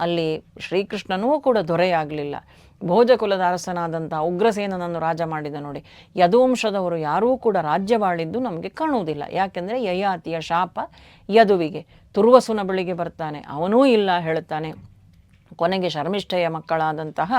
ಅಲ್ಲಿ ಶ್ರೀಕೃಷ್ಣನೂ ಕೂಡ ದೊರೆಯಾಗಲಿಲ್ಲ. ಭೋಜಕುಲದ ಅರಸನಾದಂಥ ಉಗ್ರಸೇನನನ್ನು ರಾಜ ಮಾಡಿದ ನೋಡಿ, ಯದುವಂಶದವರು ಯಾರೂ ಕೂಡ ರಾಜ್ಯವಾಳಿದ್ದು ನಮಗೆ ಕಾಣುವುದಿಲ್ಲ. ಯಾಕೆಂದರೆ ಯಯಾತಿಯ ಶಾಪ ಯದುವಿಗೆ, ತುರ್ವಸುನ ಬಳಿಗೆ ಬರ್ತಾನೆ, ಅವನೂ ಇಲ್ಲ ಹೇಳುತ್ತಾನೆ. ಕೊನೆಗೆ ಶರ್ಮಿಷ್ಠೆಯ ಮಕ್ಕಳಾದಂತಹ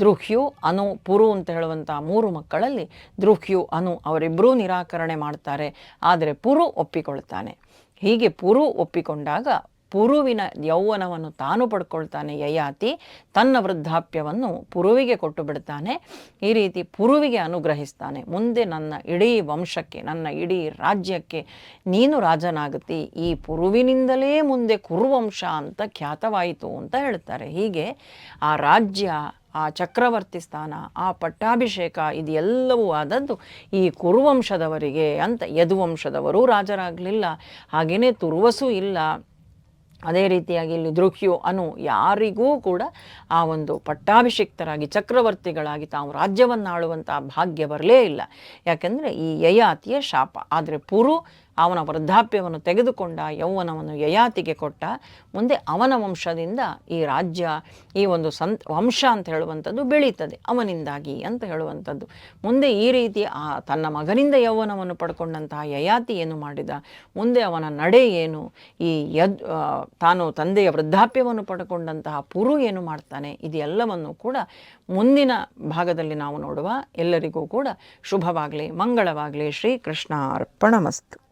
ದೃಹ್ಯು ಅನು, ಪುರು ಅಂತ ಹೇಳುವಂತಹ ಮೂರು ಮಕ್ಕಳಲ್ಲಿ ದೃಹ್ಯು ಅನು ಅವರಿಬ್ಬರೂ ನಿರಾಕರಣೆ ಮಾಡ್ತಾರೆ. ಆದರೆ ಪುರು ಒಪ್ಪಿಕೊಳ್ತಾನೆ. ಹೀಗೆ ಪುರು ಒಪ್ಪಿಕೊಂಡಾಗ ಪುರುವಿನ ಯೌವನವನ್ನು ತಾನು ಪಡ್ಕೊಳ್ತಾನೆ ಯಯಾತಿ, ತನ್ನ ವೃದ್ಧಾಪ್ಯವನ್ನು ಪುರುವಿಗೆ ಕೊಟ್ಟು ಬಿಡ್ತಾನೆ. ಈ ರೀತಿ ಪುರುವಿಗೆ ಅನುಗ್ರಹಿಸ್ತಾನೆ. ಮುಂದೆ ನನ್ನ ಇಡೀ ವಂಶಕ್ಕೆ, ನನ್ನ ಇಡೀ ರಾಜ್ಯಕ್ಕೆ ನೀನು ರಾಜನಾಗುತ್ತಿ ಈ ಪುರುವಿನಿಂದಲೇ ಮುಂದೆ ಕುರುವಂಶ ಅಂತ ಖ್ಯಾತವಾಯಿತು ಅಂತ ಹೇಳ್ತಾರೆ. ಹೀಗೆ ಆ ರಾಜ್ಯ, ಆ ಚಕ್ರವರ್ತಿ ಸ್ಥಾನ, ಆ ಪಟ್ಟಾಭಿಷೇಕ ಇದೆಲ್ಲವೂ ಆದದ್ದು ಈ ಕುರುವಂಶದವರಿಗೆ ಅಂತ. ಯದುವಂಶದವರೂ ರಾಜರಾಗಲಿಲ್ಲ, ಹಾಗೆಯೇ ತುರುವಸೂ ಇಲ್ಲ. ಅದೇ ರೀತಿಯಾಗಿ ಇಲ್ಲಿ ದೃಹ್ಯು ಅನು ಯಾರಿಗೂ ಕೂಡ ಆ ಒಂದು ಪಟ್ಟಾಭಿಷಿಕ್ತರಾಗಿ, ಚಕ್ರವರ್ತಿಗಳಾಗಿ ತಾವು ರಾಜ್ಯವನ್ನಾಳುವಂಥ ಭಾಗ್ಯ ಬರಲೇ ಇಲ್ಲ. ಯಾಕೆಂದರೆ ಈ ಯಯಾತಿಯ ಶಾಪ. ಆದರೆ ಪುರು ಅವನ ವೃದ್ಧಾಪ್ಯವನ್ನು ತೆಗೆದುಕೊಂಡ, ಯೌವನವನ್ನು ಯಯಾತಿಗೆ ಕೊಟ್ಟ, ಮುಂದೆ ಅವನ ವಂಶದಿಂದ ಈ ರಾಜ್ಯ, ಈ ಒಂದು ಸಂತ, ವಂಶ ಅಂತ ಹೇಳುವಂಥದ್ದು ಬೆಳೀತದೆ, ಅವನಿಂದಾಗಿ ಅಂತ ಹೇಳುವಂಥದ್ದು. ಮುಂದೆ ಈ ರೀತಿ ಆ ತನ್ನ ಮಗನಿಂದ ಯೌವನವನ್ನು ಪಡ್ಕೊಂಡಂತಹ ಯಯಾತಿ ಏನು ಮಾಡಿದ? ಮುಂದೆ ಅವನ ನಡೆ ಏನು? ಈ ಯದ್ ತಾನು ತಂದೆಯ ವೃದ್ಧಾಪ್ಯವನ್ನು ಪಡ್ಕೊಂಡಂತಹ ಪುರು ಏನು ಮಾಡ್ತಾನೆ? ಇದೆಲ್ಲವನ್ನು ಕೂಡ ಮುಂದಿನ ಭಾಗದಲ್ಲಿ ನಾವು ನೋಡುವ ಎಲ್ಲರಿಗೂ ಕೂಡ ಶುಭವಾಗಲಿ, ಮಂಗಳವಾಗಲಿ ಶ್ರೀಕೃಷ್ಣ ಅರ್ಪಣಮಸ್ತು